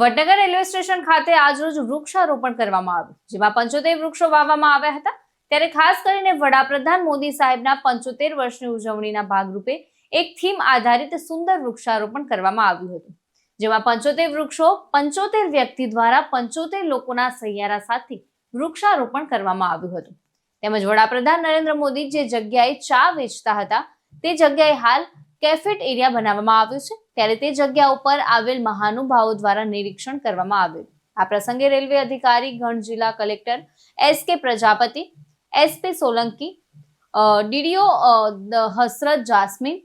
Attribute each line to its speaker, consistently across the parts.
Speaker 1: Vadnagar railway station ખાતે આજરોજ વૃક્ષારોપણ કરવામાં આવ્યું. જેમાં પંચોતેર વૃક્ષો વાવવામાં આવ્યા હતા. ત્યારે ખાસ કરીને વડાપ્રધાન મોદી સાહેબના પંચોતેર વર્ષની ઉજવણીના ભાગરૂપે એક થીમ આધારિત સુંદર વૃક્ષારોપણ કરવામાં આવ્યું હતું. જેમાં પંચોતેર વૃક્ષો પંચોતેર વ્યક્તિ દ્વારા પંચોતેર લોકોના સહિયારા સાથે વૃક્ષારોપણ કરવામાં આવ્યું હતું. તેમજ વડાપ્રધાન નરેન્દ્ર મોદી જે જગ્યાએ ચા વેચતા હતા, તે જગ્યાએ હાલ કેફેટ એરિયા બનાવવામાં આવ્યું છે. ત્યારે તે જગ્યા ઉપર આવેલ મહાનુભાવો દ્વારા નિરીક્ષણ કરવામાં આવ્યું. આ પ્રસંગે રેલવે અધિકારી, ગણ જિલ્લા collector, S K Prajapati SP Solanki DDO Hasrat Jasmine,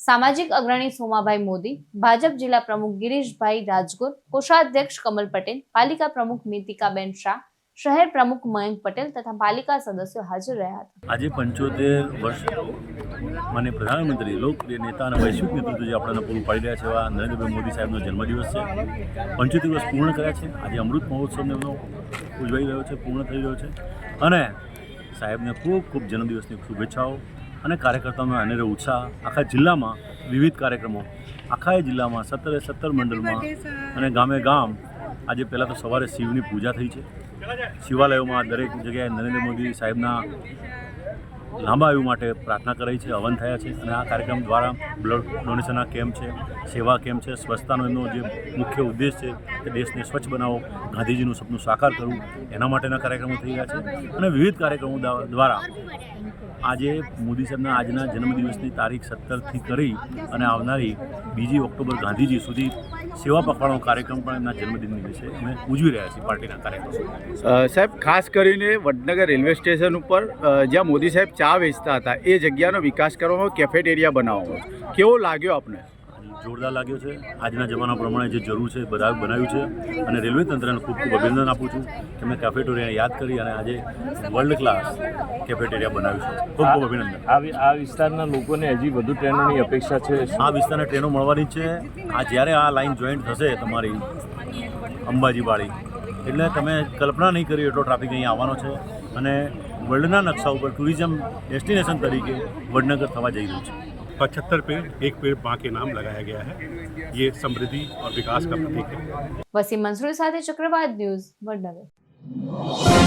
Speaker 1: સામાજિક અગ્રણી સોમાભાઈ મોદી, ભાજપ જિલ્લા પ્રમુખ ગિરીશભાઈ રાજગોર, કોષાધ્યક્ષ કમલ પટેલ, પાલિકા પ્રમુખ મિતિકાબેન શાહ શહેર પ્રમુખ મયંક પટેલ તથા પાલિકા સદસ્યો હાજર રહ્યા હતા.
Speaker 2: આજે પંચોતેર વર્ષ માન્ય પ્રધાનમંત્રી લોકપ્રિય નેતા અને વૈશ્વિક નેતૃત્વ જે આપણને પૂરું પાડી રહ્યા છે એવા નરેન્દ્રભાઈ મોદી સાહેબનો જન્મદિવસ છે. પંચોતેર વર્ષ પૂર્ણ કર્યા છે. આજે અમૃત મહોત્સવને એમનો ઉજવાઈ રહ્યો છે પૂર્ણ થઈ રહ્યો છે. અને સાહેબને ખૂબ ખૂબ જન્મદિવસની શુભેચ્છાઓ અને કાર્યકર્તાઓનો અનેરો ઉત્સાહ. આખા જિલ્લામાં વિવિધ કાર્યક્રમો આખા જિલ્લામાં સત્તરે સત્તર મંડળમાં અને ગામે ગામ આજે પહેલાં તો સવારે શિવની પૂજા થઈ છે. શિવાલયોમાં દરેક જગ્યાએ નરેન્દ્ર મોદી સાહેબના લાંબા આયુ માટે પ્રાર્થના કરાઈ છે, હવન થયા છે અને આ કાર્યક્રમ દ્વારા બ્લડ ડોનેશનના કેમ્પ છે, સેવા કેમ્પ છે, સ્વચ્છતાનો એમનો જે મુખ્ય ઉદ્દેશ છે કે દેશને સ્વચ્છ બનાવો, ગાંધીજીનું સપનું સાકાર કરવું, એના માટેના કાર્યક્રમો થઈ રહ્યા છે અને વિવિધ કાર્યક્રમો દ્વારા આજે મોદી સાહેબના આજના જન્મદિવસની તારીખ સત્તરથી કરી અને આવનારી બીજી ઓક્ટોબર ગાંધીજી સુધી સેવા પખવાડનો કાર્યક્રમ પણ એમના જન્મદિન દિવસે અમે ઉજવી રહ્યા છીએ પાર્ટીના કાર્યક્રમ.
Speaker 3: સાહેબ, ખાસ કરીને વડનગર રેલવે સ્ટેશન ઉપર જ્યાં મોદી સાહેબ ચા વેચતા હતા, એ જગ્યાનો વિકાસ કરવામાં કેફેટેરિયા બનાવવામાં કેવો લાગ્યો આપને?
Speaker 2: જોરદાર લાગ્યો છે. આજના જમાના પ્રમાણે જે જરૂર છે એ બધા બનાવ્યું છે અને રેલવે તંત્રને ખૂબ ખૂબ અભિનંદન આપું છું કે મેં કેફેટેરિયા યાદ કરી અને આજે વર્લ્ડ ક્લાસ કેફેટેરિયા બનાવ્યું છે. ખૂબ ખૂબ અભિનંદન.
Speaker 4: આ વિસ્તારના લોકોને હજી વધુ ટ્રેનોની અપેક્ષા છે.
Speaker 2: આ વિસ્તારને ટ્રેનો મળવાની છે. આ જ્યારે આ લાઈન જોઈન્ટ થશે તમારી અંબાજીવાળી એટલે તમે કલ્પના નહીં કરી એટલો ટ્રાફિક અહીંયા આવવાનો છે અને વર્લ્ડના નકશા ઉપર ટુરિઝમ ડેસ્ટિનેશન તરીકે વડનગર થવા જઈ રહ્યું છે.
Speaker 5: पचहत्तर पेड़ एक पेड़ माँ के नाम लगाया गया है ये समृद्धि और विकास का प्रतीक है
Speaker 1: वसीम मंसूरी साथ चक्रवात न्यूज वडनगर